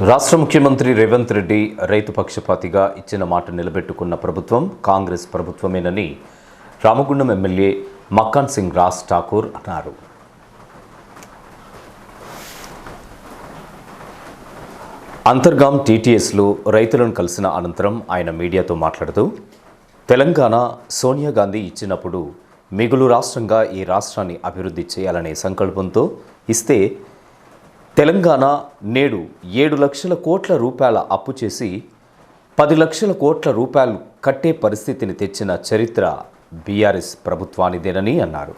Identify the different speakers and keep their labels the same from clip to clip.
Speaker 1: రాష్ట్ర ముఖ్యమంత్రి రేవంత్ రెడ్డి రైతు పక్షపాతిగా ఇచ్చిన మాట నిలబెట్టుకున్న ప్రభుత్వం కాంగ్రెస్ ప్రభుత్వమేనని రామగుండం ఎమ్మెల్యే మక్కాన్ సింగ్ రాజ్ ఠాకూర్ అన్నారు. అంతర్గాం టీటీఎస్లో రైతులను కలిసిన అనంతరం ఆయన మీడియాతో మాట్లాడుతూ తెలంగాణ సోనియా గాంధీ ఇచ్చినప్పుడు మిగులు రాష్ట్రంగా ఈ రాష్ట్రాన్ని అభివృద్ధి చేయాలనే సంకల్పంతో ఇస్తే తెలంగాణ నేడు ఏడు లక్షల కోట్ల రూపాయల అప్పు చేసి పది లక్షల కోట్ల రూపాయలు కట్టే పరిస్థితిని తెచ్చిన చరిత్ర బీఆర్ఎస్ ప్రభుత్వానిదేనని అన్నారు.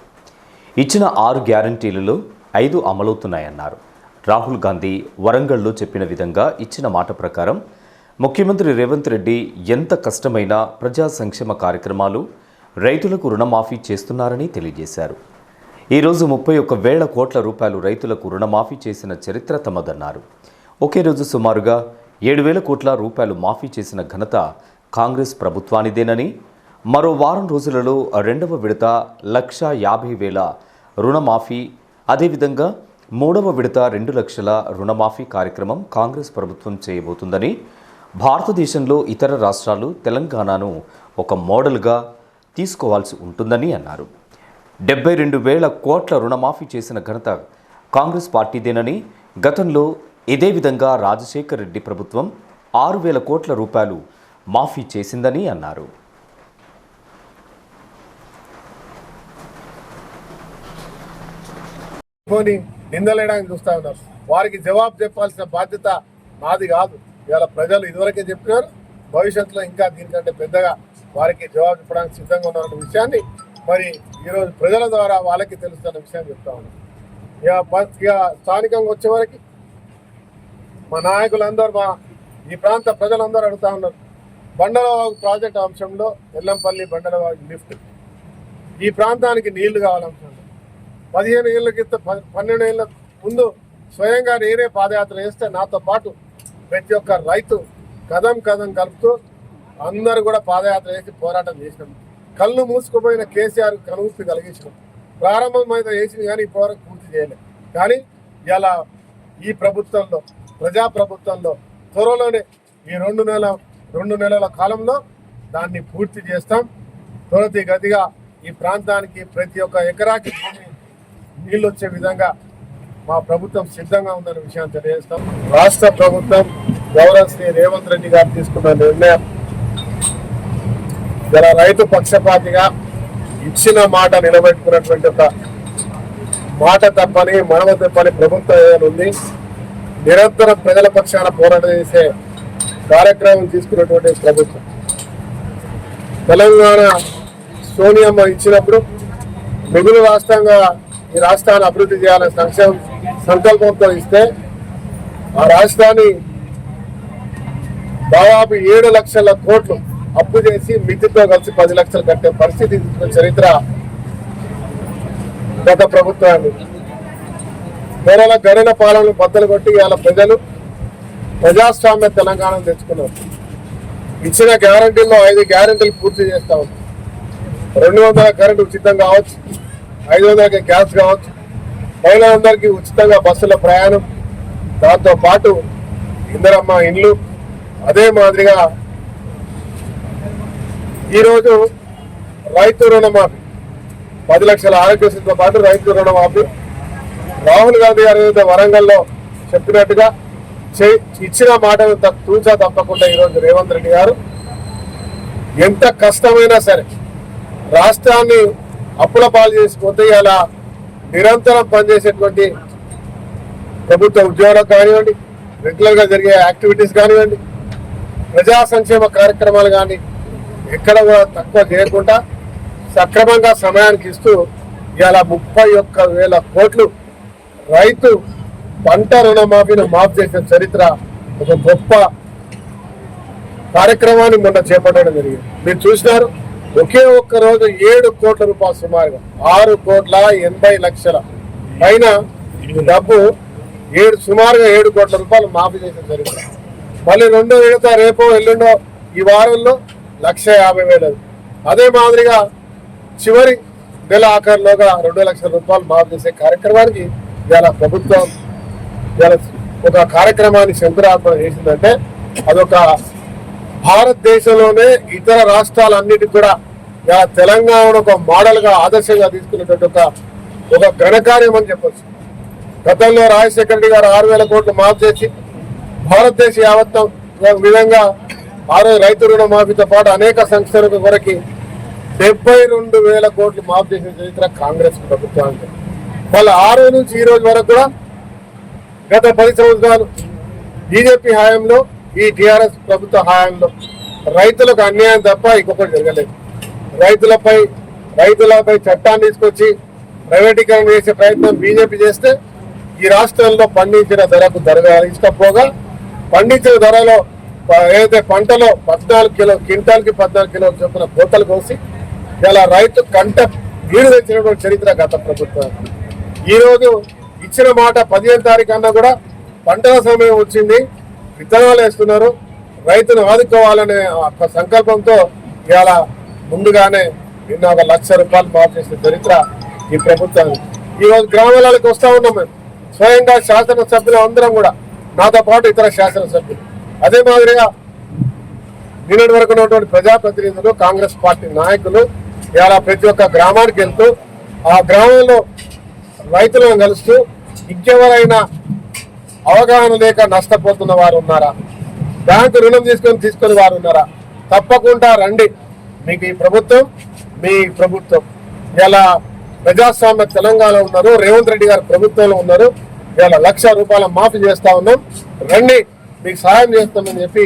Speaker 1: ఇచ్చిన ఆరు గ్యారంటీలలో ఐదు అమలవుతున్నాయన్నారు. రాహుల్ గాంధీ వరంగల్లో చెప్పిన విధంగా ఇచ్చిన మాట ప్రకారం ముఖ్యమంత్రి రేవంత్ రెడ్డి ఎంత కష్టమైన ప్రజా సంక్షేమ కార్యక్రమాలు రైతులకు రుణమాఫీ చేస్తున్నారని తెలియజేశారు. ఈరోజు ముప్పై ఒక్క వేల కోట్ల రూపాయలు రైతులకు రుణమాఫీ చేసిన చరిత్ర తమదన్నారు. ఒకే రోజు సుమారుగా ఏడు వేల కోట్ల రూపాయలు మాఫీ చేసిన ఘనత కాంగ్రెస్ ప్రభుత్వానిదేనని మరో వారం రోజులలో రెండవ విడత లక్ష యాభై వేల రుణమాఫీ అదేవిధంగా మూడవ విడత రెండు లక్షల రుణమాఫీ కార్యక్రమం కాంగ్రెస్ ప్రభుత్వం చేయబోతుందని భారతదేశంలో ఇతర రాష్ట్రాలు తెలంగాణను ఒక మోడల్గా తీసుకోవాల్సి ఉంటుందని అన్నారు. డెబ్బై రెండు వేల కోట్ల రుణమాఫీ చేసిన ఘనత కాంగ్రెస్ పార్టీదేనని గతంలో ఇదే విధంగా రాజశేఖర్ రెడ్డి ప్రభుత్వం ఆరు వేల కోట్ల రూపాయలు మాఫీ చేసిందని అన్నారు.
Speaker 2: నిందలేయడానికి చూస్తా ఉన్నారు. వారికి జవాబు చెప్పాల్సిన బాధ్యత నాది కాదు. ఇవాళ ప్రజలు ఇదివరకే చెప్పినారు. భవిష్యత్తులో ఇంకా దీనికంటే పెద్దగా వారికి జవాబు చెప్పడానికి సిద్ధంగా ఉన్నారన్న విషయాన్ని మరి ఈరోజు ప్రజల ద్వారా వాళ్ళకి తెలుస్తున్న విషయం చెప్తా ఉన్నాం. ఇక ఇక స్థానికంగా వచ్చే వరకు మా నాయకులందరూ మా ఈ ప్రాంత ప్రజలందరూ అడుగుతా ఉన్నారు. బండలవాగు ప్రాజెక్ట్ అంశంలో ఎల్లంపల్లి బండలవాగు లిఫ్ట్. ఈ ప్రాంతానికి నీళ్ళు కావాలంటున్నారు పదిహేను ఏళ్ళ క్రితం ప- పన్నెండు ఏళ్ళ ముందు స్వయంగా నేనే పాదయాత్ర చేస్తే నాతో పాటు ప్రతి ఒక్క రైతు కదం కదం కలుపుతూ అందరూ కూడా పాదయాత్ర చేసి పోరాటం చేసినాం కళ్ళు మూసుకుపోయిన కేసీఆర్ కనువిప్పి ప్రారంభం ప్రారంభమైతే వేసింది కానీ ఇప్పటివరకు పూర్తి చేయలేదు. కానీ ఇలా ఈ ప్రభుత్వంలో ప్రజా ప్రభుత్వంలో త్వరలోనే ఈ రెండు నెల రెండు నెలల కాలంలో దాన్ని పూర్తి చేస్తాం. త్వరతి గతిగా ఈ ప్రాంతానికి ప్రతి ఒక్క ఎకరాకి భూమి నీళ్ళు వచ్చే విధంగా మా ప్రభుత్వం సిద్ధంగా ఉందన్న విషయాన్ని తెలియజేస్తాం. రాష్ట్ర ప్రభుత్వం గౌరవ శ్రీ రేవంత్ రెడ్డి గారు తీసుకున్న నిర్ణయం జర రైతు పక్షపాతిగా ఇచ్చిన మాట నిలబెట్టుకున్నటువంటి ఒక మాట తప్పని మనవ తప్పని ప్రభుత్వం ఏదైనా ఉంది నిరంతరం ప్రజల పక్షాన పోరాటం చేసే కార్యక్రమం తీసుకున్నటువంటి ప్రభుత్వం. తెలంగాణ సోనియమ్మ ఇచ్చినప్పుడు మిగులు రాష్ట్రంగా ఈ రాష్ట్రాన్ని అభివృద్ధి చేయాలనే సంక్షేమ సంకల్పంతో ఇస్తే ఆ రాష్ట్రాన్ని దాదాపు ఏడు లక్షల కోట్లు అప్పు చేసి మితితో కలిసి పది లక్షలు కట్టే పరిస్థితి తీసుకున్న చరిత్ర గత ప్రభుత్వాన్ని. కేరళ గడిన పాలనలు బద్దలు కొట్టి ఇవాళ ప్రజలు ప్రజాస్వామ్య తెలంగాణ తెచ్చుకున్నారు. ఇచ్చిన గ్యారంటీల్లో ఐదు గ్యారంటీలు పూర్తి చేస్తా ఉన్నాం రెండు వందల కరెంట్ ఉచితం కావచ్చు ఐదు వందలకి గ్యాస్ కావచ్చు మహిళలందరికీ ఉచితంగా బస్సుల ప్రయాణం. దాంతో పాటు ఇందరమ్మ ఇండ్లు అదే మాదిరిగా ఈరోజు రైతు రుణమాఫీ. పది లక్షల ఆరోగ్యశ్రీతో పాటు రైతు రుణమాఫీ. రాహుల్ గాంధీ గారు ఏదైతే వరంగల్లో చెప్పినట్టుగా చే- ఇచ్చిన మాటను తూచా తప్పకుండా ఈరోజు రేవంత్ రెడ్డి గారు. ఎంత కష్టమైనా సరే రాష్ట్రాన్ని అప్పుల పాలు చేసిపోతే ఇలా నిరంతరం పనిచేసేటువంటి ప్రభుత్వ ఉద్యోగాలకు కానివ్వండి రెగ్యులర్గా జరిగే యాక్టివిటీస్ కానివ్వండి ప్రజా సంక్షేమ కార్యక్రమాలు కానీ ఎక్కడ కూడా తక్కువ చేయకుండా సక్రమంగా సమయానికి ఇస్తూ ఇవాళ ముప్పై ఒక్క వేల కోట్లు రైతు పంట రుణమాఫీని మాఫ్ చేసిన చరిత్ర ఒక గొప్ప కార్యక్రమాన్ని మొన్న చేపట్టడం జరిగింది. మీరు చూసినారు? ఒకే ఒక్క రోజు ఏడు కోట్ల రూపాయలు సుమారుగా ఆరు కోట్ల ఎనభై లక్షల. పైన డబ్బు ఏడు సుమారుగా ఏడు కోట్ల రూపాయలు మాఫీ చేసిన చరిత్ర. మళ్ళీ రెండో విడత రేపో ఎల్లుండో ఈ వారంలో లక్ష యాభై వేలు అదే. మాదిరిగా చివరి నెల ఆఖరిలోగా రెండు లక్షల రూపాయలు మాఫీ చేసే కార్యక్రమానికి ఇవాళ ప్రభుత్వం ఇవాళ ఒక కార్యక్రమాన్ని శంకురాత్మక చేసిందంటే అదొక భారతదేశంలోనే ఇతర రాష్ట్రాలన్నిటికీ కూడా ఇలా తెలంగాణ ఒక మోడల్గా ఆదర్శంగా తీసుకున్నటువంటి ఒక ఒక ఘనకార్యం అని చెప్పచ్చు. గతంలో రాజశేఖర రెడ్డి గారు ఆరు వేల కోట్లు మాఫ్ చేసి భారతదేశ యావత్తం విధంగా ఆరో రైతు రుణమాఫీతో పాటు అనేక సంస్థలకు కొరకి డెబ్బై రెండు వేల కోట్లు మాఫ్ చేసిన చరిత్ర కాంగ్రెస్ ప్రభుత్వానికి. వాళ్ళ ఆ రోజు నుంచి ఈ రోజు వరకు కూడా గత పది సంవత్సరాలు బీజేపీ హయాంలో ఈ టిఆర్ఎస్ ప్రభుత్వ హయాంలో రైతులకు అన్యాయం తప్ప ఇంకొకటి జరగలేదు. రైతులపై రైతులపై చట్టాన్ని తీసుకొచ్చి ప్రైవేటీకరణ చేసే ప్రయత్నం బీజేపీ చేస్తే ఈ రాష్ట్రంలో పండించిన ధరకు ధర ఇష్టపోగా పండించిన ధరలో ఏదైతే పంటలో పద్నాలుగు కిలో క్వింటాల్కి పద్నాలుగు కిలో చొప్పున కోతలు కోసి ఇలా రైతు కంట నీరు తెచ్చినటువంటి చరిత్ర గత ప్రభుత్వానికి ఈరోజు ఇచ్చిన మాట పదిహేను తారీఖు అన్నా కూడా పంటల సమయం వచ్చింది విత్తనాలు వేస్తున్నారు రైతును ఆదుకోవాలనే ఒక సంకల్పంతో ఇవాళ ముందుగానే నిన్న ఒక లక్ష రూపాయలు మార్చేసిన చరిత్ర ఈ ప్రభుత్వానికి ఈ రోజు గ్రామాలకు వస్తూ ఉన్నాం మేము. స్వయంగా శాసనసభ్యులు అందరం కూడా నాతో పాటు ఇతర శాసనసభ్యులు. అదే మాదిరిగా నిన్నటి వరకు ఉన్నటువంటి ప్రజాప్రతినిధులు కాంగ్రెస్ పార్టీ నాయకులు ఇలా ప్రతి ఒక్క గ్రామానికి వెళ్తూ ఆ గ్రామంలో రైతులను కలుస్తూ ఇంకెవరైనా అవగాహన లేక నష్టపోతున్న వారు ఉన్నారా? బ్యాంకు రుణం తీసుకొని తీసుకుని వారు ఉన్నారా? తప్పకుండా రండి. మీకు ఈ ప్రభుత్వం మీ ప్రభుత్వం. ఇలా ప్రజాస్వామ్య తెలంగాణ ఉన్నారు. రేవంత్ రెడ్డి గారు ప్రభుత్వంలో ఉన్నారు. ఇలా లక్ష రూపాయల మాఫీ చేస్తా ఉన్నాం. రండి. మీకు సహాయం చేస్తామని చెప్పి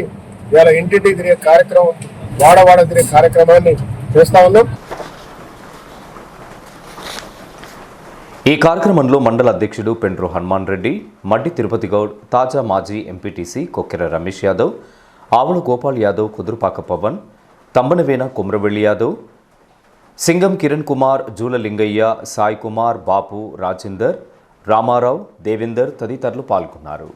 Speaker 2: ఇవాళ ఇంటింటికి తిరిగే కార్యక్రమం వాడవాడ తిరిగే కార్యక్రమాన్ని చేస్తా ఉన్నాం.
Speaker 1: ఈ కార్యక్రమంలో మండల అధ్యక్షుడు పెండ్రు హనుమాన్ రెడ్డి మడ్డి తిరుపతి గౌడ్ తాజా మాజీ ఎంపీటీసీ కొక్కెర రమేష్ యాదవ్ ఆవుల గోపాల్ యాదవ్ కుదురుపాక పవన్ తమ్మనవేన కుమ్రవెల్లి యాదవ్ సింగం కిరణ్ కుమార్ జూల లింగయ్య సాయి కుమార్ బాపు రాజేందర్ రామారావు దేవేందర్ తదితరులు పాల్గొన్నారు.